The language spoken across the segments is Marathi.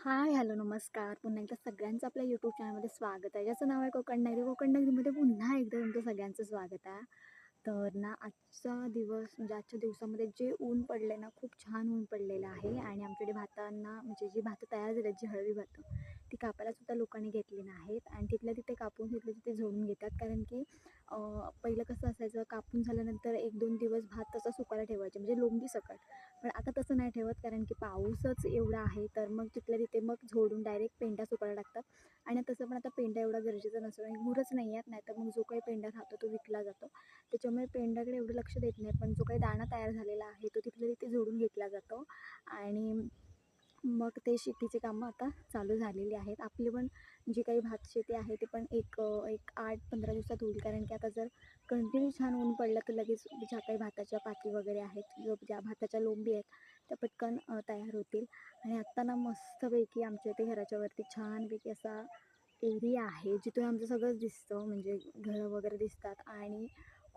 हाय हॅलो नमस्कार. पुन्हा एकदा सगळ्यांचं आपल्या यूट्यूब चॅनलमध्ये स्वागत आहे. ज्याचं नाव आहे कोकण डायरी. कोकण डायरीमध्ये पुन्हा एकदा तुमचं सगळ्यांचं स्वागत आहे. तर ना आजचा दिवस म्हणजे आजच्या दिवसामध्ये जे ऊन पडले ना खूप छान ऊन पडलेलं आहे. आणि आमच्याकडे भातांना म्हणजे जी भातं तयार झाली जी हळवी भातं ती कापायला सुद्धा लोकांनी घेतली नाहीत. आणि तिथल्या तिथे कापून तिथल्या तिथे झोडून घेतात. कारण की पहिलं कसं असायचं कापून झाल्यानंतर एक दोन दिवस भात तसा सुकायला ठेवायचे. म्हणजे लोंबी सकट. पण आता तसं नाही ठेवत कारण की पाऊसच एवढा आहे तर मग तिथल्या तिथे मग झोडून डायरेक्ट पेंडा सुकायला टाकतात आणि तसं पण आता पेंडा एवढा गरजेचा नसतो आणि गुरच नाही आहेत नाही तर मग जो काही पेंडा राहतो तो विकला जातो. त्याच्यामुळे पेंड्याकडे एवढं लक्ष देत नाही पण जो काही दाणा तयार झालेला आहे तो तिथल्या तिथे झोडून घेतला जातो. आणि मग ते शेतीचे कामं आता चालू झालेली आहेत. आपली पण जी काही भात शेती आहे ते पण एक एक आठ पंधरा दिवसात होईल. कारण की आता जर कंटिन्यू छान ऊन पडलं तर लगेच ज्या काही भाताच्या पाती वगैरे आहेत जो ज्या भाताच्या लोंबी आहेत त्या पटकन तयार होतील. आणि आत्ता ना मस्तपैकी आमच्या इथे घराच्या वरती छानपैकी असा एरिया आहे जिथून आमचं सगळंच दिसतं. म्हणजे घरं वगैरे दिसतात आणि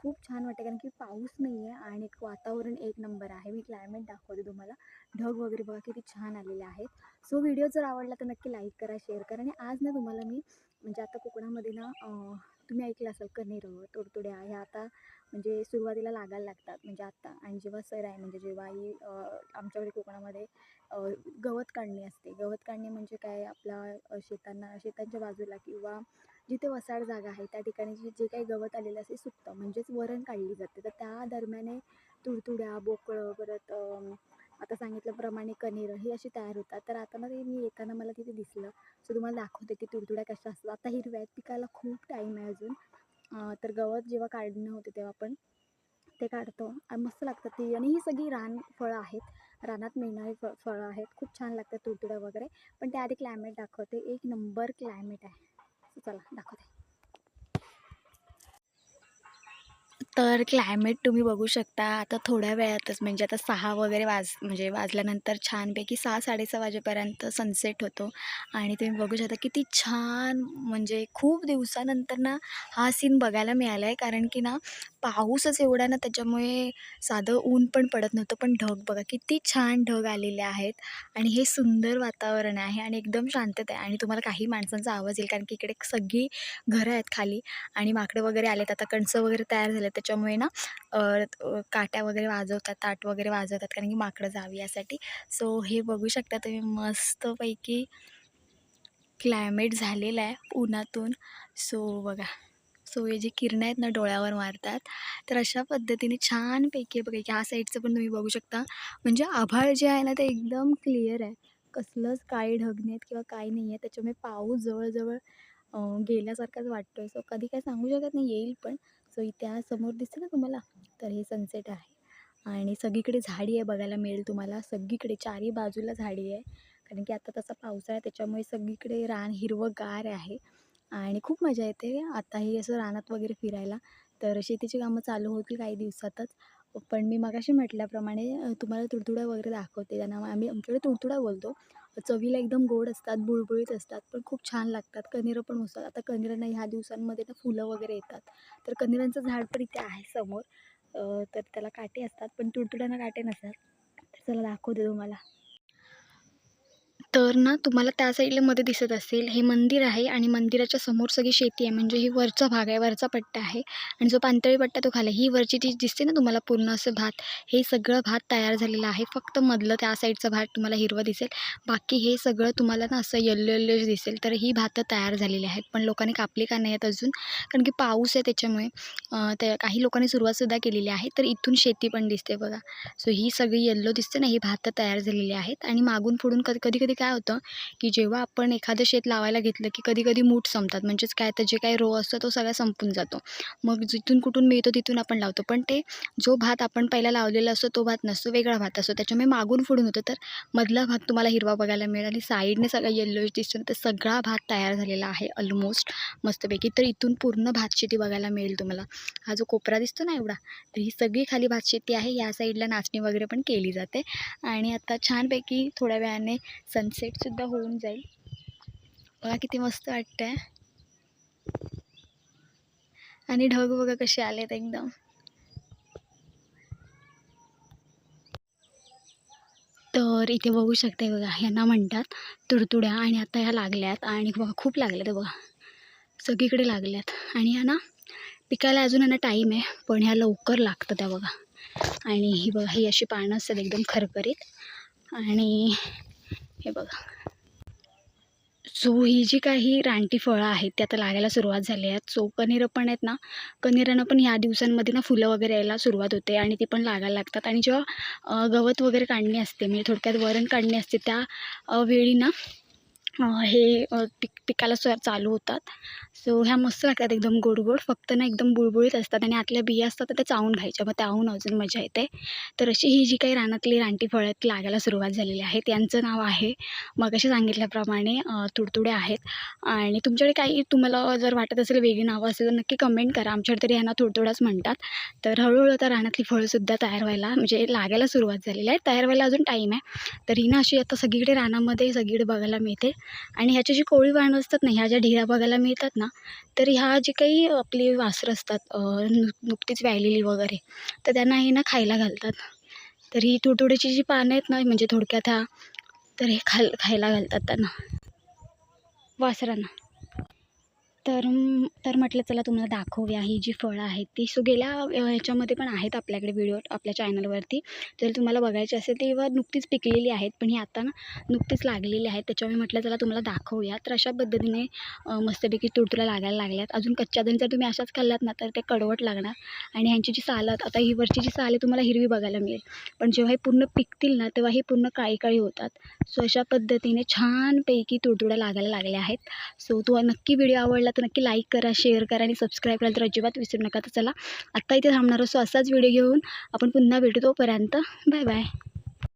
खूप छान वाटतं कारण की पाऊस नाही आहे आणि वातावरण एक नंबर आहे. मी क्लायमेट दाखवते तुम्हाला. ढग वगैरे बघा किती छान आलेले आहेत. सो व्हिडिओ जर आवडला तर नक्की लाईक करा शेअर करा. आणि आज ना तुम्हाला मी म्हणजे आता कोकणामध्ये ना तुम्ही ऐकलं असाल कनेर तोडतोड्या ह्या आता म्हणजे सुरुवातीला लागायला लागतात. म्हणजे आत्ता आणि जेव्हा सर आहे म्हणजे जेव्हा ही आमच्याकडे कोकणामध्ये गवत काढणी असते. गवत काढणी म्हणजे काय? आपल्या शेतांना शेतांच्या बाजूला किंवा जिथे वसाड जागा आहे त्या ठिकाणी जे जे काही गवत आलेलं असे सुकतं. म्हणजेच वरण काढली जाते. तर त्या दरम्याने तुडतुड्या बोकळं परत आता सांगितल्याप्रमाणे कणेरं ही अशी तयार होतात. तर आता ना ते मी येताना मला तिथे दिसलं. सो तुम्हाला दाखवते की तुडतुड्या कशा असतात. आता हिरव्या पिकायला खूप टाईम आहे अजून. तर गवत जेव्हा काढणं होते तेव्हा आपण ते काढतो. आणि मस्त लागतात ती. आणि ही सगळी रान फळं आहेत. रानात मिळणारी फ फळं आहेत. खूप छान लागतात तुडतुड्या वगैरे. पण त्या आधी क्लायमेट दाखवते. एक नंबर क्लायमेट आहे. चला दाखवते तर क्लायमेट तुम्ही बघू शकता. आता थोड्या वेळातच म्हणजे आता सहा वगैरे वाज म्हणजे वाजल्यानंतर छानपैकी सहा साडेसहा वाजेपर्यंत सनसेट होतो. आणि तुम्ही बघू शकता किती छान म्हणजे खूप दिवसानंतर ना हा सीन बघायला मिळाला आहे कारण की ना पाऊसच एवढा ना त्याच्यामुळे साधं ऊन पण पडत नव्हतं. पण ढग बघा किती छान ढग आलेले आहेत. आणि हे सुंदर वातावरण आहे आणि एकदम शांतता आहे. आणि तुम्हाला काही माणसांचा आवाज येईल कारण की इकडे सगळी घरं आहेत खाली. आणि माकडं वगैरे आलेत. आता कणसं वगैरे तयार झाले त्याच्यामुळे ना काट्या वगैरे वाजवतात ताट वगैरे वाजवतात कारण की माकडं जावी यासाठी. सो हे बघू शकता तुम्ही मस्तपैकी क्लायमेट झालेलं आहे उन्हातून. सो बघा. सो हे जे किरणं आहेत ना डोळ्यावर मारतात. तर अशा पद्धतीने छानपैकी बघा ह्या साईडचं पण तुम्ही बघू शकता. म्हणजे आभाळ जे आहे ना ते एकदम क्लिअर आहे. कसलंच काही ढग नाहीत किंवा काही नाही आहे त्याच्यामुळे पाऊस जवळजवळ गेल्यासारखाच वाटतो आहे सो कधी काय सांगू शकत नाही येईल पण. सो इथे समोर दिसते ना तुम्हाला? तर हे सनसेट आहे. आणि सगळीकडे झाडी आहे बघायला मिळेल तुम्हाला. सगळीकडे चारही बाजूला झाडी आहे. कारण की आता तसा पावसाळा आहे त्याच्यामुळे सगळीकडे रान हिरवंगार आहे. आणि खूप मजा येते. आताही असं रानात वगैरे फिरायला. तर शेतीची कामं चालू होतील काही दिवसातच. पण मी मगाशी म्हटल्याप्रमाणे तुम्हाला तुडतुडा वगैरे दाखवते. त्यांना आम्ही आमच्याकडे तुडतुडा बोलतो. चवीला एकदम गोड असतात बुळबुळीत असतात पण खूप छान लागतात. कणीरं पण असतात आता कणीरांना ह्या दिवसांमध्ये ना फुलं वगैरे येतात. तर कणीरांचं झाड पण इथे आहे समोर. तर त्याला काटे असतात पण तुडतुड्यांना काटे नसतात. तर चला दाखवते तुम्हाला. तर ना तुम्हाला त्या साईडला मध्ये दिसत असेल. हे मंदिर आहे आणि मंदिराच्या समोर सगळी शेती आहे. म्हणजे ही वरचा भाग आहे. वरचा पट्टा आहे. आणि जो पांतळी पट्टा तो खाला ही वरची ती दिसते ना तुम्हाला पूर्ण असं भात हे सगळं भात तयार झालेलं आहे. फक्त मधलं त्या साईडचं भात तुम्हाला हिरवं दिसेल. बाकी हे सगळं तुम्हाला ना असं येल्लो येल्लो दिसेल. तर ही भातं तयार झालेली आहेत. पण लोकांनी कापली का नाही आहेत अजून? कारण की पाऊस आहे त्याच्यामुळे त्या काही लोकांनी सुरुवातसुद्धा केलेली आहे. तर इथून शेती पण दिसते बघा. सो ही सगळी येल्लो दिसते ना ही भातं तयार झालेली आहेत. आणि मागून पुढून कधी कधी कधी काय होतं की जेव्हा आपण एखादं शेत लावायला घेतलं की कधी कधी मूठ संपतात. म्हणजेच काय तर जे काही रो असतो तो सगळा संपून जातो. मग जिथून कुठून मिळतो तिथून आपण लावतो. पण ते जो भात आपण पहिला लावलेला असतो तो भात नसतो वेगळा भात असतो. त्याच्यामुळे मागून फुडून होतं. तर मधला भाग तुम्हाला हिरवा बघायला मिळेल आणि साईडने सगळा येल्लोच दिसतो. तर सगळा भात तयार झालेला आहे ऑलमोस्ट मस्तपैकी. तर इथून पूर्ण भातशेती बघायला मिळेल तुम्हाला. हा जो कोपरा दिसतो ना एवढा तर ही सगळी खाली भातशेती आहे. या साईडला नाचणी वगैरे पण केली जाते. आणि आता छानपैकी थोड्या वेळाने सन सेटसुद्धा होऊन जाईल. बघा किती मस्त वाटतं आहे आणि ढग बघा कसे आलेत एकदम. तर इथे बघू शकते बघा ह्यांना म्हणतात तुडतुड्या आणि आता ह्या लागल्यात आणि बघा खूप लागल्यात बघा. सगळीकडे लागल्यात. आणि ह्या ना पिकायला अजून ह्यांना टाईम आहे पण ह्या लवकर लागतं त्या बघा. आणि ही बघा ही अशी पानं असतात एकदम खरखरीत. आणि हे बघा. सो ही जी काही रानटी फळं आहेत ती आता लागायला सुरुवात झाली आहेत. सो कणिरं पण आहेत ना कणिरांना पण ह्या दिवसांमध्ये ना फुलं वगैरे यायला सुरुवात होते आणि ती पण लागायला लागतात. आणि जेव्हा गवत वगैरे काढणी असते म्हणजे थोडक्यात वरण काढणी असते त्या वेळी ना हे पिक पिकाला चालू होतात. सो ह्या मस्त लागतात एकदम गोड गोड. फक्त ना एकदम बुळबुळीत असतात आणि आतल्या बिया असतात तर त्या चावून घ्यायच्या. मग त्याहून अजून मजा येते. तर अशी ही जी काही रानातली रानटी फळं आहेत लागायला सुरुवात झालेली आहे त्यांचं नाव आहे मग असे सांगितल्याप्रमाणे तुडतुडे आहेत. आणि तुमच्याकडे काही तुम्हाला जर वाटत असेल वेगळी नावं असेल तर नक्की कमेंट करा. आमच्याकडे तरी ह्यांना तुडतुडाच म्हणतात. तर हळूहळू आता रानातली फळंसुद्धा तयार व्हायला म्हणजे लागायला सुरुवात झालेली आहे. तयार व्हायला अजून टाईम आहे. तर ही ना अशी आता सगळीकडे रानामध्ये सगळीकडे बघायला मिळते. आणि ह्याची जी कोळी वाण असतात ना ह्या ज्या ढिऱ्या बघायला मिळतात ना तर ह्या जे काही आपली वासरं असतात नु नुकतीच व्यायलेली वगैरे तर त्यांना हे ना खायला घालतात. तर ही तुडतुड्याची जी पानं आहेत ना म्हणजे थोडक्यात ह्या तर हे खाल खायला घालतात त्यांना. वासरांना. तर तर म्हटलं चला तुम्हाला दाखवूया ही जी फळं आहेत ती. सो गेल्या ह्याच्यामध्ये पण आहेत आपल्याकडे व्हिडिओ आपल्या चॅनलवरती जर तुम्हाला बघायची असेल तेव्हा नुकतीच पिकलेली आहेत पण ही आता ना नुकतीच लागलेली आहेत. त्याच्यामुळे म्हटलं चला तुम्हाला दाखवूया. तर अशा पद्धतीने मस्तपैकी तुडतुला लागायला लागल्यात. अजून कच्च्या दही जर तुम्ही अशाच खाल्लात ना तर ते कडवट लागणार. आणि ह्यांची जी सालं आता ही वरची जी साल आहे तुम्हाला हिरवी बघायला मिळेल. पण जेव्हा हे पूर्ण पिकतील ना तेव्हा हे पूर्ण काळी काळी होतात. सो अशा पद्धतीने छानपैकी तुडतुड्या लागायला लागल्या आहेत. सो तू नक्की व्हिडिओ आवडला तर नक्की लाईक करा शेअर करा आणि सबस्क्राईब करायला तर अजिबात विसरू नका. तर चला आत्ता इथे थांबणार असो असाच व्हिडिओ घेऊन आपण पुन्हा भेटू तोपर्यंत. Bye bye